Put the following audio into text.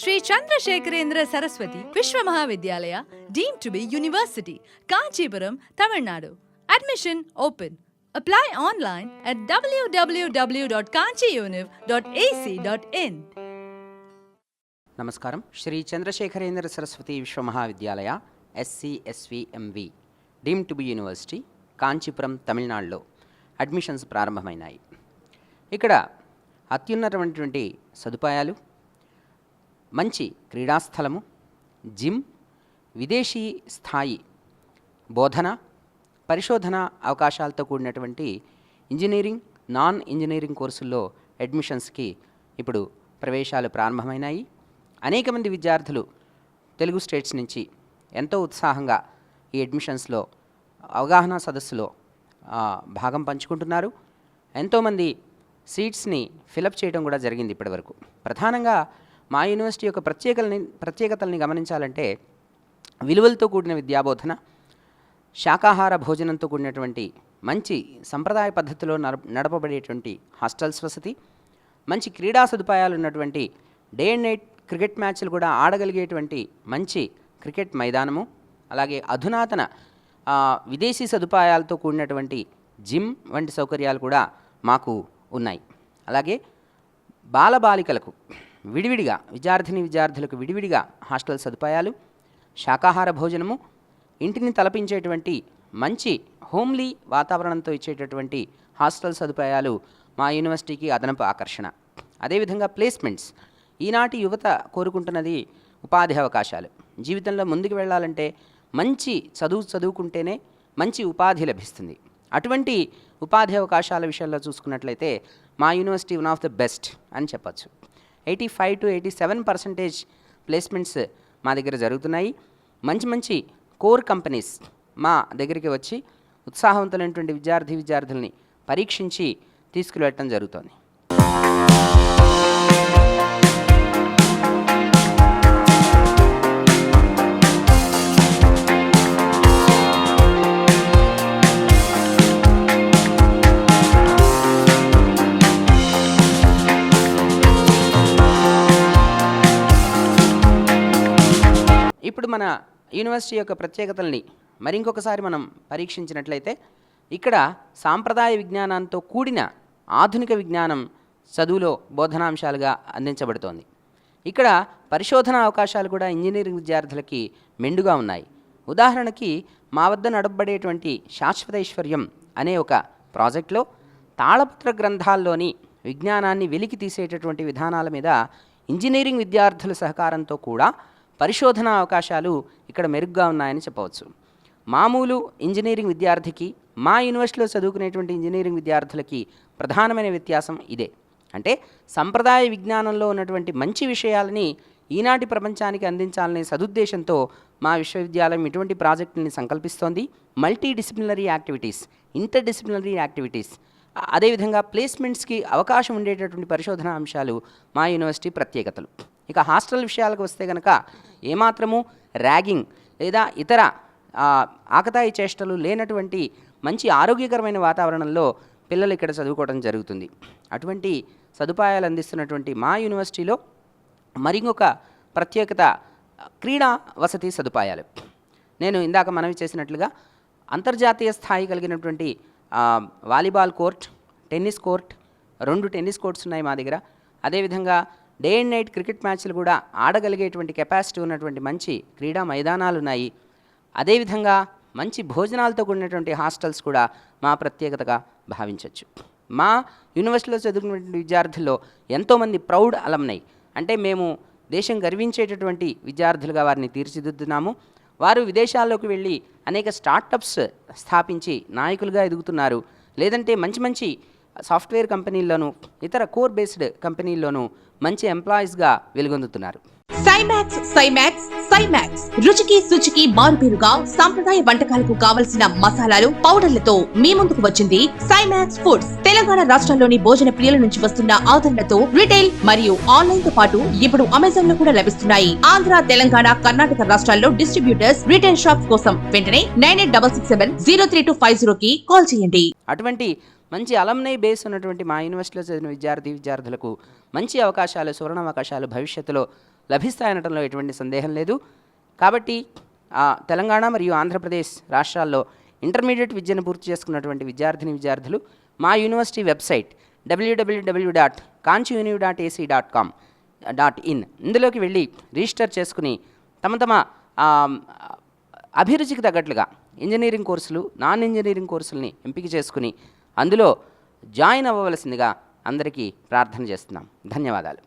Shri Chandrasekharendra Saraswathi Vishwa Mahavidyalaya deem to be university Kanchipuram Tamil Nadu. Admission open apply online at WWW dot kanchiuniv dot AC dot in నమస్కారం Shri Chandrasekharendra Saraswathi Vishwa Mahavidyalaya SCSV deem to be university Kanchipuram తమిళనాడులో. Admissions ప్రారంభమైనాయి. ఇక్కడ అత్యున్నతమైనటువంటి సదుపాయాలు మంచి క్రీడాస్థలము gym విదేశీ స్థాయి బోధన పరిశోధన అవకాశాలతో కూడినటువంటి ఇంజనీరింగ్ నాన్ ఇంజనీరింగ్ కోర్సుల్లో అడ్మిషన్స్కి ఇప్పుడు ప్రవేశాలు ప్రారంభమైనాయి. అనేక మంది విద్యార్థులు తెలుగు స్టేట్స్ నుంచి ఎంతో ఉత్సాహంగా ఈ అడ్మిషన్స్లో అవగాహన సదస్సులో భాగం పంచుకుంటున్నారు. ఎంతోమంది సీట్స్ని ఫిలప్ చేయడం కూడా జరిగింది ఇప్పటివరకు. ప్రధానంగా మా యూనివర్సిటీ యొక్క ప్రత్యేకల్ని ప్రత్యేకతల్ని గమనించాలంటే విలువలతో కూడిన విద్యాబోధన శాకాహార భోజనంతో కూడినటువంటి మంచి సంప్రదాయ పద్ధతిలో నడప నడపబడేటువంటి హాస్టల్స్ వసతి మంచి క్రీడా సదుపాయాలు ఉన్నటువంటి డే అండ్ నైట్ క్రికెట్ మ్యాచ్లు కూడా ఆడగలిగేటువంటి మంచి క్రికెట్ మైదానము అలాగే అధునాతన విదేశీ సదుపాయాలతో కూడినటువంటి జిమ్ వంటి సౌకర్యాలు కూడా మాకు ఉన్నాయి. అలాగే బాలబాలికలకు విడివిడిగా విద్యార్థిని విద్యార్థులకు విడివిడిగా హాస్టల్ సదుపాయాలు శాకాహార భోజనము ఇంటిని తలపించేటువంటి మంచి హోమ్లీ వాతావరణంతో ఇచ్చేటటువంటి హాస్టల్ సదుపాయాలు మా యూనివర్సిటీకి అదనపు ఆకర్షణ. అదేవిధంగా ప్లేస్మెంట్స్. ఈనాటి యువత కోరుకుంటున్నది ఉపాధి అవకాశాలు. జీవితంలో ముందుకు వెళ్ళాలంటే మంచి చదువు చదువుకుంటేనే మంచి ఉపాధి లభిస్తుంది. అటువంటి ఉపాధి అవకాశాల విషయంలో చూసుకున్నట్లయితే మా university one of the best అని చెప్పచ్చు. Eighty five to eighty seven percentage placements మా దగ్గర జరుగుతున్నాయి. మంచి మంచి కోర్ కంపెనీస్ మా దగ్గరికి వచ్చి ఉత్సాహవంతులైనటువంటి విద్యార్థి విద్యార్థుల్ని పరీక్షించి తీసుకువెళ్ళటం జరుగుతోంది. ఇప్పుడు మన యూనివర్సిటీ యొక్క ప్రత్యేకతల్ని మరింకొకసారి మనం పరీక్షించినట్లయితే ఇక్కడ సాంప్రదాయ విజ్ఞానంతో కూడిన ఆధునిక విజ్ఞానం చదువులో బోధనాంశాలుగా అందించబడుతోంది. ఇక్కడ పరిశోధన అవకాశాలు కూడా ఇంజనీరింగ్ విద్యార్థులకి మెండుగా ఉన్నాయి. ఉదాహరణకి మా వద్ద నడపబడేటువంటి శాశ్వతైశ్వర్యం అనే ఒక ప్రాజెక్ట్లో తాళపత్ర గ్రంథాల్లోని విజ్ఞానాన్ని వెలికి తీసేటటువంటి విధానాల మీద ఇంజనీరింగ్ విద్యార్థుల సహకారంతో కూడా పరిశోధన అవకాశాలు ఇక్కడ మెరుగ్గా ఉన్నాయని చెప్పవచ్చు. మామూలు ఇంజనీరింగ్ విద్యార్థికి మా యూనివర్సిటీలో చదువుకునేటువంటి ఇంజనీరింగ్ విద్యార్థులకి ప్రధానమైన వ్యత్యాసం ఇదే. అంటే సంప్రదాయ విజ్ఞానంలో ఉన్నటువంటి మంచి విషయాలని ఈనాటి ప్రపంచానికి అందించాలనే సదుద్దేశంతో మా విశ్వవిద్యాలయం ఇటువంటి ప్రాజెక్టుని సంకల్పిస్తోంది. Multi disciplinary activities inter disciplinary activities అదేవిధంగా ప్లేస్మెంట్స్కి అవకాశం ఉండేటటువంటి పరిశోధన అంశాలు మా యూనివర్సిటీ ప్రత్యేకతలు. ఇక హాస్టల్ విషయాలకు వస్తే కనుక ఏమాత్రము ర్యాగింగ్ లేదా ఇతర ఆకతాయి చేష్టలు లేనటువంటి మంచి ఆరోగ్యకరమైన వాతావరణంలో పిల్లలు ఇక్కడ చదువుకోవడం జరుగుతుంది. అటువంటి సదుపాయాలు అందిస్తున్నటువంటి మా యూనివర్సిటీలో మరింకొక ప్రత్యేకత క్రీడా వసతి సదుపాయాలు. నేను ఇందాక మనవి చేసినట్లుగా అంతర్జాతీయ స్థాయి కలిగినటువంటి వాలీబాల్ కోర్ట్ టెన్నిస్ కోర్ట్ రెండు టెన్నిస్ కోర్ట్స్ ఉన్నాయి మా దగ్గర. అదేవిధంగా డే అండ్ నైట్ క్రికెట్ మ్యాచ్లు కూడా ఆడగలిగేటువంటి కెపాసిటీ ఉన్నటువంటి మంచి క్రీడా మైదానాలు ఉన్నాయి. అదేవిధంగా మంచి భోజనాలతో కూడినటువంటి హాస్టల్స్ కూడా మా ప్రత్యేకతగా భావించవచ్చు మా యూనివర్సిటీలో చదువుకున్నటువంటి విద్యార్థుల్లో ఎంతోమంది ప్రౌడ్ అలమ్నై అంటే మేము దేశం గర్వించేటటువంటి విద్యార్థులుగా వారిని తీర్చిదిద్దుతున్నాము. వారు విదేశాల్లోకి వెళ్ళి అనేక స్టార్టప్స్ స్థాపించి నాయకులుగా ఎదుగుతున్నారు. లేదంటే మంచి మంచి సాఫ్ట్వేర్ కంపెనీల్లోనూ ఇతర కోర్ బేస్డ్ కంపెనీల్లోనూ మంచి ఎంప్లాయీస్గా వెలుగొందుతున్నారు. సైమాక్స్ సైమాక్స్ సైమాక్స్ రుచికి శుచికి మారుపేరుగా సాంప్రదాయ వంటకాలకు కావలసిన మసాలాలు పౌడర్లతో మీ ముందుకు వచ్చింది సైమాక్స్ ఫుడ్స్ తెలంగాణ రాష్ట్రంలోని భోజన ప్రియుల నుంచి వస్తున్న ఆదరణతో రిటైల్ మరియు ఆన్లైన్తో పాటు ఇప్పుడు అమెజాన్లో కూడా లభిస్తున్నాయి. ఆంధ్ర తెలంగాణ కర్ణాటక రాష్ట్రాల్లో డిస్ట్రిబ్యూటర్స్ రిటైల్ షాప్స్ కోసం వెంటనే nine eight double six seven zero three two five zero కి కాల్ చేయండి. అటువంటి మంచి అలమ్నై బేస్ ఉన్నటువంటి మా యూనివర్సిటీలో చదివిన విద్యార్థి విద్యార్థులకు మంచి అవకాశాలు సువర్ణ అవకాశాలు భవిష్యత్తులో లభిస్తాయనటంలో ఎటువంటి సందేహం లేదు. కాబట్టి తెలంగాణ మరియు ఆంధ్రప్రదేశ్ రాష్ట్రాల్లో ఇంటర్మీడియట్ విద్యను పూర్తి చేసుకున్నటువంటి విద్యార్థిని విద్యార్థులు మా university website WWW dot Kanchi univ dot ac dot com dot in ఇందులోకి వెళ్ళి రిజిస్టర్ చేసుకుని తమ తమ అభిరుచికి తగ్గట్లుగా ఇంజనీరింగ్ కోర్సులు నాన్ ఇంజనీరింగ్ కోర్సుల్ని ఎంపిక చేసుకుని అందులో జాయిన్ అవ్వవలసిందిగా అందరికీ ప్రార్థన చేస్తున్నాం. ధన్యవాదాలు.